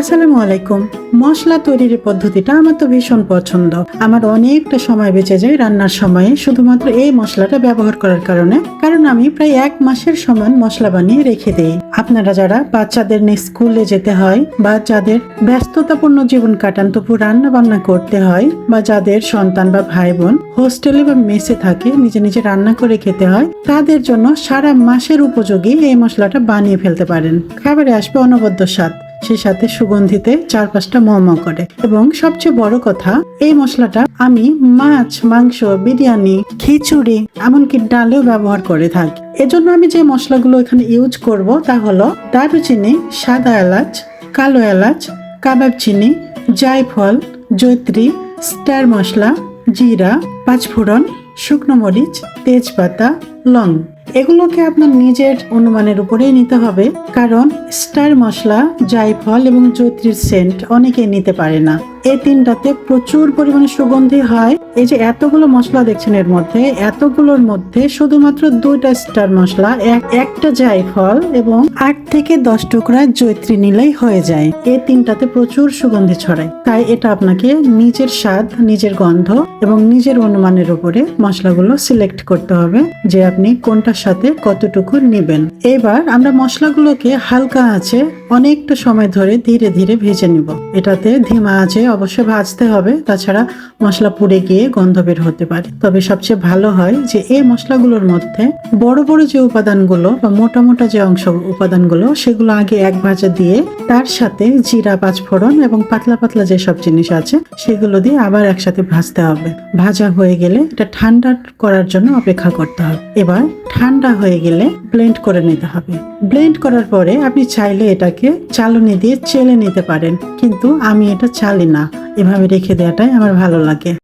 আসসালামু আলাইকুম। মশলা তৈরির পদ্ধতিটা আমার তো ভীষণ পছন্দ। আমার অনেকটা সময় বেঁচে যায় রান্নার সময়ে শুধুমাত্র এই মশলাটা ব্যবহার করার কারণে। কারণ আমি প্রায় এক মাসের সমান মশলা বানিয়ে রেখে দিই। আপনারা যারা বাচ্চাদের নিয়ে স্কুলে যেতে হয় বা যাদের ব্যস্ততাপূর্ণ জীবন কাটান তবু রান্না বান্না করতে হয় বা যাদের সন্তান বা ভাই বোন হোস্টেলে বা মেসে থাকে, নিজে নিজে রান্না করে খেতে হয়, তাদের জন্য সারা মাসের উপযোগী এই মশলাটা বানিয়ে ফেলতে পারেন। খাবারে আসবে অনবদ্য স্বাদ। সেই সাথে সুগন্ধিতে চার পাঁচটা মোমো করে। এবং সবচেয়ে বড় কথা, এই মশলাটা আমি মাছ, মাংস, বিরিয়ানি, খিচুড়ি, এমনকি ডালেও ব্যবহার করে থাকি। এজন্য আমি যে মশলাগুলো এখানে ইউজ করব তা হলো দারুচিনি, সাদা এলাচ, কালো এলাচ, কাবাব চিনি, জায়ফল জৈত্রী স্টার মশলা, জিরা, পাঁচফোড়ন, শুকনো মরিচ, তেজপাতা, লং। এগুলোকে আপনার নিজের অনুমানের উপরেই নিতে হবে, কারণ স্টার মশলা, জায়ফল এবং জৈত্রীর সেন্ট অনেকেই নিতে পারে না। এই তিনটাতে প্রচুর পরিমাণে সুগন্ধি হয়। এই যে এতগুলো মশলা দেখছেন এর মধ্যে, এতগুলোর মধ্যে শুধুমাত্র দুইটা স্টার মশলা, এক, একটা জায়ফল এবং আট থেকে দশ টুকরা জৈত্রী নিলেই হয়ে যায়। এই তিনটাতে প্রচুর সুগন্ধি ছড়ায়। তাই এটা আপনাকে নিজের স্বাদ, নিজের গন্ধ এবং নিজের অনুমানের উপরে মশলাগুলো সিলেক্ট করতে হবে, যে আপনি কোনটার সাথে কতটুকু নেবেন। এবার আমরা মশলাগুলোকে হালকা আছে অনেকটা সময় ধরে ধীরে ধীরে ভেজে নিব। এটাতে ধিমা আছে অবশ্যই ভাজতে হবে, তাছাড়া মশলা পুড়ে গিয়ে গন্ধ বের হতে পারে। তবে সবচেয়ে ভালো হয় যে এই মশলাগুলোর মধ্যে বড় বড় যে উপাদানগুলো বা মোটা মোটা যে অংশ উপাদানগুলো, সেগুলো আগে এক ভাজা দিয়ে তার সাথে জিরা, পাঁচফোড়ন এবং পাতলা পাতলা যেসব জিনিস আছে, সেগুলো দিয়ে আবার একসাথে ভাজতে হবে। ভাজা হয়ে গেলে এটা ঠান্ডা করার জন্য অপেক্ষা করতে হবে। এবার ঠান্ডা হয়ে গেলে ব্লেন্ড করে নিতে হবে। ব্লেন্ড করার পরে আপনি চাইলে এটাকে চালনি দিয়ে চেলে নিতে পারেন। কিন্তু আমি এটা চালি না। এভাবে রেখে দেওয়াটাই আমার ভালো লাগে।